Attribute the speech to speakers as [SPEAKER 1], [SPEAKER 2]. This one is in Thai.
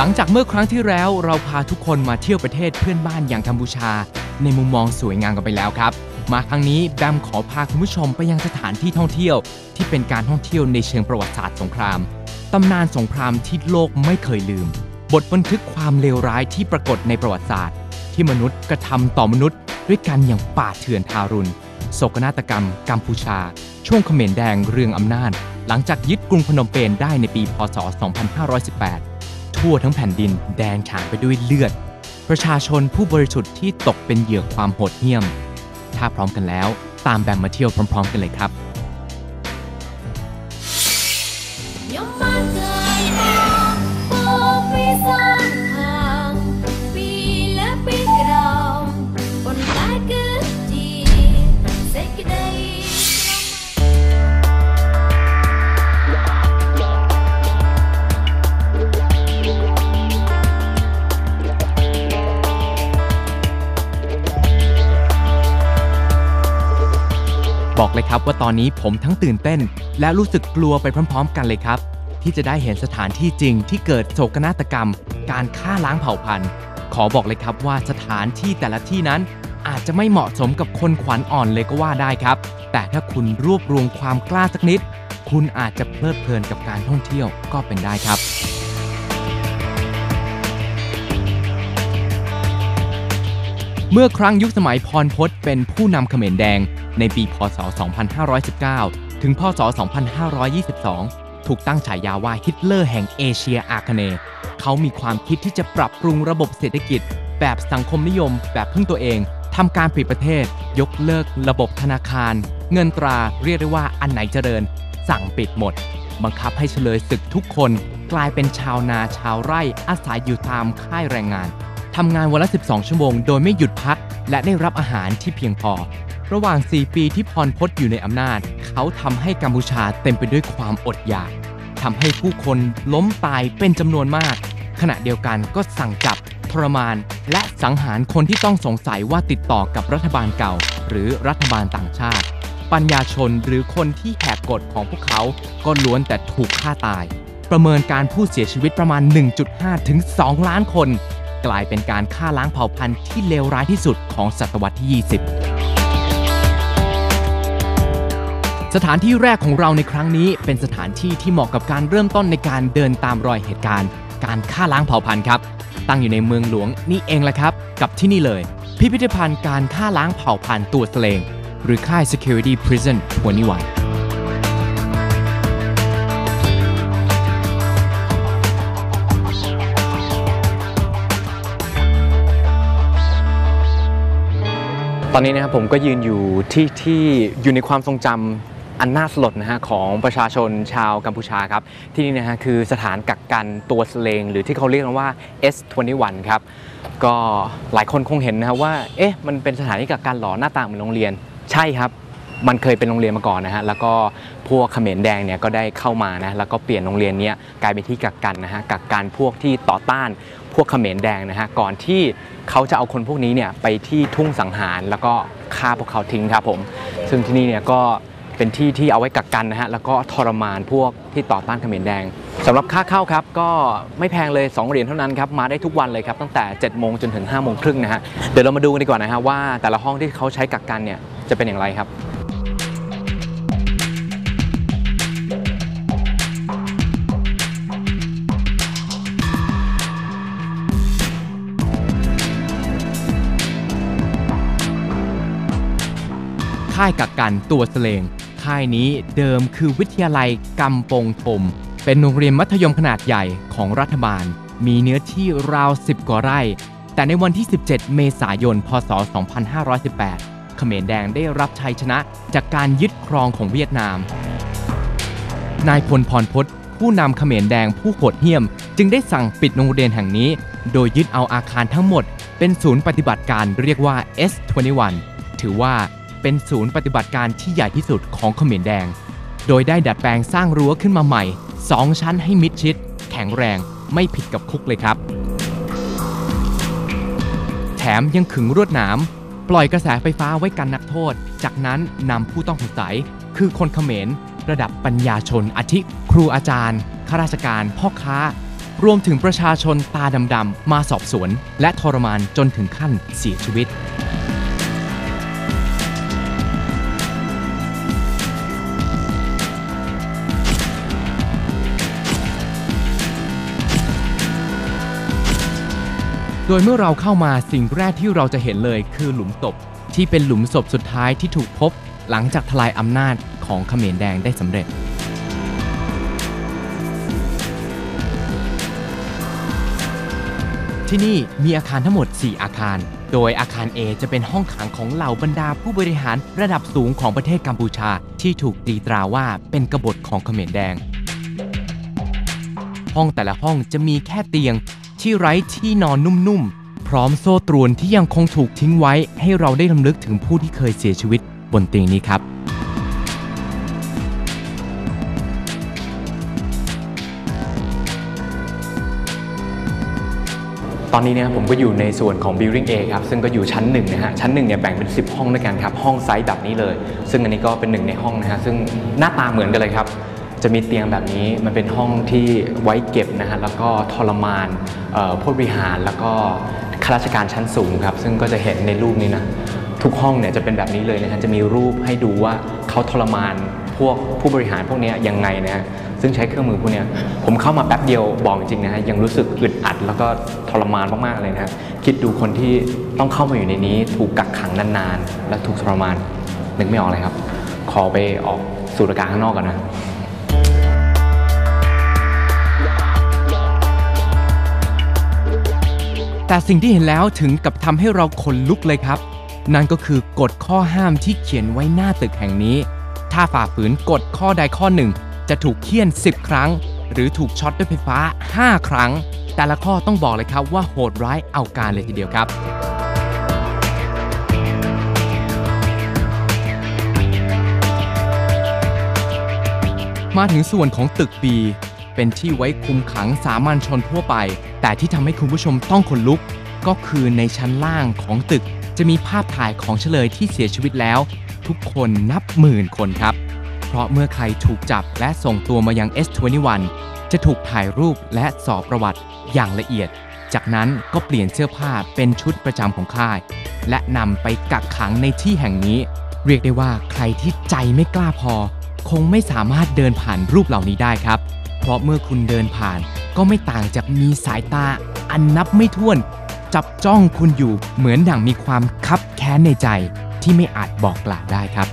[SPEAKER 1] หลังจากเมื่อครั้งที่แล้วเราพาทุกคนมาเที่ยวประเทศเพื่อนบ้านอย่างกัมพูชา ในมุมมองสวยงามกันไปแล้วครับ มาครั้งนี้แบมขอพาคุณผู้ชมไปยังสถานที่ท่องเที่ยว ที่เป็นการท่องเที่ยวในเชิงประวัติศาสตร์สงครามตำนานสงครามที่โลกไม่เคยลืม บทบันทึกความเลวร้ายที่ปรากฏในประวัติศาสตร์ ที่มนุษย์กระทำต่อมนุษย์ ด้วยกันอย่างป่าเถื่อนทารุณโศกนาฏกรรม กัมพูชา ช่วงเขมรแดงเรืองอำนาจ หลังจากยึดกรุงพนมเปญได้ในปีพศ 2518 ทั่วทั้งแผ่นดินแดงฉานไปด้วยเลือด ประชาชนผู้บริสุทธิ์ที่ตกเป็นเหยื่อความโหดเหี้ยม ถ้าพร้อมกันแล้ว ตามแบมมาเที่ยวพร้อม ๆ กันเลยครับ บอกเลยครับว่าตอนนี้ผมทั้งตื่นเต้น และรู้สึกกลัวไปพร้อม ๆ กันเลยครับ ที่จะได้เห็นสถานที่จริงที่เกิดโศกนาฏกรรม การฆ่าล้างเผ่าพันธุ์ ขอบอกเลยครับว่าสถานที่แต่ละที่นั้น อาจจะไม่เหมาะสมกับคนขวัญอ่อนเลยก็ว่าได้ครับ แต่ถ้าคุณรวบรวมความกล้าสักนิด คุณอาจจะเพลิดเพลินกับการท่องเที่ยวก็เป็นได้ครับเมื่อครั้งยุคสมัยพรพศเป็นผู้นำเขมรแดง ในปีพศ 2519 ถึงพศ 2522 ถูกตั้งฉายาว่าฮิตเลอร์แห่งเอเชียอาคเนย์เขามีความคิดที่จะปรับปรุงระบบเศรษฐกิจ แบบสังคมนิยม แบบพึ่งตัวเองทำการปิดประเทศ ยกเลิกระบบธนาคาร เงินตราเรียกได้ว่าอันไหนเจริญ สั่งปิดหมด บังคับให้เฉลยศึกทุกคน กลายเป็นชาวนาชาวไร่อาศัยอยู่ตามค่ายแรงงานทำงานวันละ 12 ชั่วโมง โดยไม่หยุดพัก และได้รับอาหารที่เพียงพอ ระหว่าง 4 ปีที่พรพศอยู่ในอำนาจ เขาทำให้กัมพูชาเต็มไปด้วยความอดอยากทำให้ผู้คนล้มตายเป็นจำนวนมาก ขณะเดียวกันก็สั่งจับทรมาน และสังหารคนที่ต้องสงสัยว่าติดต่อกับรัฐบาลเก่า หรือรัฐบาลต่างชาติ ปัญญาชนหรือคนที่แหกกฎของพวกเขาก็ล้วนแต่ถูกฆ่าตาย ประเมินการผู้เสียชีวิตประมาณ 1.5 ถึง 2 ล้านคน กลายเป็นการฆ่าล้างเผ่าพันธุ์ที่เลวร้ายที่สุดของศตวรรษที่ 20 สถานที่แรกของเราในครั้งนี้ เป็นสถานที่ที่เหมาะกับการเริ่มต้นในการเดินตามรอยเหตุการณ์ การฆ่าล้างเผ่าพันธุ์ครับ ตั้งอยู่ในเมืองหลวงนี่เองแหละครับ กับที่นี่เลย พิพิธภัณฑ์การฆ่าล้างเผ่าพันธุ์ตัวสเลง หรือค่าย Security Prison 21ตอนนี้นะครับผมก็ยืนอยู่ที่ที่อยู่ในความทรงจำ อันน่าสลดนะฮะของประชาชนชาวกัมพูชาครับ ที่นี่นะฮะคือสถานกักกันตัวสเลง หรือที่เขาเรียกกันว่า S21 ครับ ก็หลายคนคงเห็นนะครับว่า เอ๊ะ มันเป็นสถานที่กักกันหรอหน้าตาเหมือนโรงเรียน ใช่ครับ มันเคยเป็นโรงเรียนมาก่อนนะฮะ แล้วก็พวกเขมรแดงเนี่ยก็ได้เข้ามานะ แล้วก็เปลี่ยนโรงเรียนนี้กลายเป็นที่กักกันนะฮะ กักกันพวกที่ต่อต้านพวกเขมรแดงนะฮะ ก่อนที่เขาจะเอาคนพวกนี้เนี่ยไปที่ทุ่งสังหารแล้วก็ฆ่าพวกเขาทิ้งครับผม ซึ่งที่นี่เนี่ยก็ เป็นที่ที่เอาไว้กักกันนะฮะแล้วก็ทรมานพวกที่ต่อต้านเขมรแดงสำหรับค่าเข้าครับก็ไม่แพงเลย 2 เหรียญเท่านั้นครับมาได้ทุกวันเลยครับตั้งแต่ 7 โมงจนถึง 5 โมงครึ่งนะฮะเดี๋ยวเรามาดูกันดีกว่านะฮะว่าแต่ละห้องที่เขาใช้กักกันเนี่ยจะเป็นอย่างไรครับค่ายกักกันตัวสเลง ค่ายนี้เดิมคือวิทยาลัยกำปงทมเป็นโรงเรียนมัธยมขนาดใหญ่ของรัฐบาล มีเนื้อที่ราว 10 กว่าไร่ แต่ในวันที่ 17 เมษายน พศ 2518 เขมรแดงได้รับชัยชนะจากการยึดครองของเวียดนาม นายพลพรพศผู้นำเขมรแดงผู้โหดเหี้ยม จึงได้สั่งปิดโรงเรียนแห่งนี้ โดยยึดเอาอาคารทั้งหมด เป็นศูนย์ปฏิบัติการเรียกว่า S21 ถือว่า เป็นศูนย์ปฏิบัติการที่ใหญ่ที่สุดของเขมรแดง โดยได้ดัดแปลงสร้างรั้วขึ้นมาใหม่ 2 ชั้นให้มิดชิด แข็งแรงไม่ผิดกับคุกเลยครับ แถมยังขึงรวดหนามปล่อยกระแสไฟฟ้าไว้กันนักโทษ จากนั้นนำผู้ต้องสงสัย คือคนเขมร ระดับปัญญาชนอาทิครูอาจารย์ข้าราชการพ่อค้า รวมถึงประชาชนตาดำๆมาสอบสวน และทรมานจนถึงขั้นเสียชีวิต โดยเมื่อเราเข้ามาสิ่งแรกที่เราจะเห็นเลยคือหลุมศพที่เป็นหลุมศพสุดท้ายที่ถูกพบ หลังจากทลายอำนาจของเขมรแดงได้สำเร็จ ที่นี่มีอาคารทั้งหมด 4 อาคาร โดยอาคาร A จะเป็นห้องขังของเหล่าบรรดาผู้บริหารระดับสูงของประเทศกัมพูชา ที่ถูกตีตราว่าเป็นกบฏของเขมรแดง ห้องแต่ละห้องจะมีแค่เตียง ที่ไร้ที่นอนนุ่มๆ พร้อมโซ่ตรวนที่ยังคงถูกทิ้งไว้ ให้เราได้ลำลึกถึงผู้ที่เคยเสียชีวิตบนเตียงนี้ครับตอนนี้เนี่ยผมก็อยู่ในส่วนของ Building A ครับซึ่งก็อยู่ชั้นหนึ่งนะฮะชั้นหนึ่งเนี่ยแบ่งเป็น 10 ห้องด้วยกันครับ ห้องไซส์แบบนี้เลย ซึ่งอันนี้ก็เป็นหนึ่งในห้องนะฮะซึ่งหน้าตาเหมือนกันเลยครับ จะมีเตียงแบบนี้มันเป็นห้องที่ไว้เก็บนะฮะแล้วก็ทรมานผู้บริหารแล้วก็ข้าราชการชั้นสูงครับ ซึ่งก็จะเห็นในรูปนี้นะทุกห้องเนี่ยจะเป็นแบบนี้เลยนะฮะจะมีรูปให้ดูว่าเขาทรมานพวกผู้บริหารพวกนี้ยังไงนะฮะซึ่งใช้เครื่องมือพวกนี้ผมเข้ามาแป๊บเดียวบอกจริงนะฮะยังรู้สึกอึดอัดแล้วก็ทรมานมากๆเลยนะฮะคิดดูคนที่ต้องเข้ามาอยู่ในนี้ ถูกกักขังนานๆ และถูกทรมานนึกไม่ออกเลยครับ ขอไปออกสูดอากาศข้างนอกก่อนนะ แต่สิ่งที่เห็นแล้วถึงกับทำให้เราขนลุกเลยครับ นั่นก็คือกฎข้อห้ามที่เขียนไว้หน้าตึกแห่งนี้ ถ้าฝ่าฝืนกฎข้อใดข้อหนึ่ง จะถูกเคี่ยน 10 ครั้ง หรือถูกช็อตด้วยไฟฟ้า 5 ครั้ง แต่ละข้อต้องบอกเลยครับว่าโหดร้ายเอาการเลยทีเดียวครับมาถึงส่วนของตึก B เป็นที่ไว้คุมขังสามัญชนทั่วไป แต่ที่ทำให้คุณผู้ชมต้องขนลุก ก็คือในชั้นล่างของตึก จะมีภาพถ่ายของเฉลยที่เสียชีวิตแล้ว ทุกคนนับหมื่นคนครับ เพราะเมื่อใครถูกจับและส่งตัวมายัง S21 จะถูกถ่ายรูปและสอบประวัติอย่างละเอียด จากนั้นก็เปลี่ยนเสื้อผ้าเป็นชุดประจำของค่าย และนำไปกักขังในที่แห่งนี้ เรียกได้ว่าใครที่ใจไม่กล้าพอ คงไม่สามารถเดินผ่านรูปเหล่านี้ได้ครับ ราะเมื่อคุณเดินผ่าน ก็ไม่ต่างจากมีสายตาอันนับไม่ถ้วน จับจ้องคุณอยู่เหมือนดั่งมีความคับแค้นในใจที่ไม่อาจบอกกล่าวได้ครับ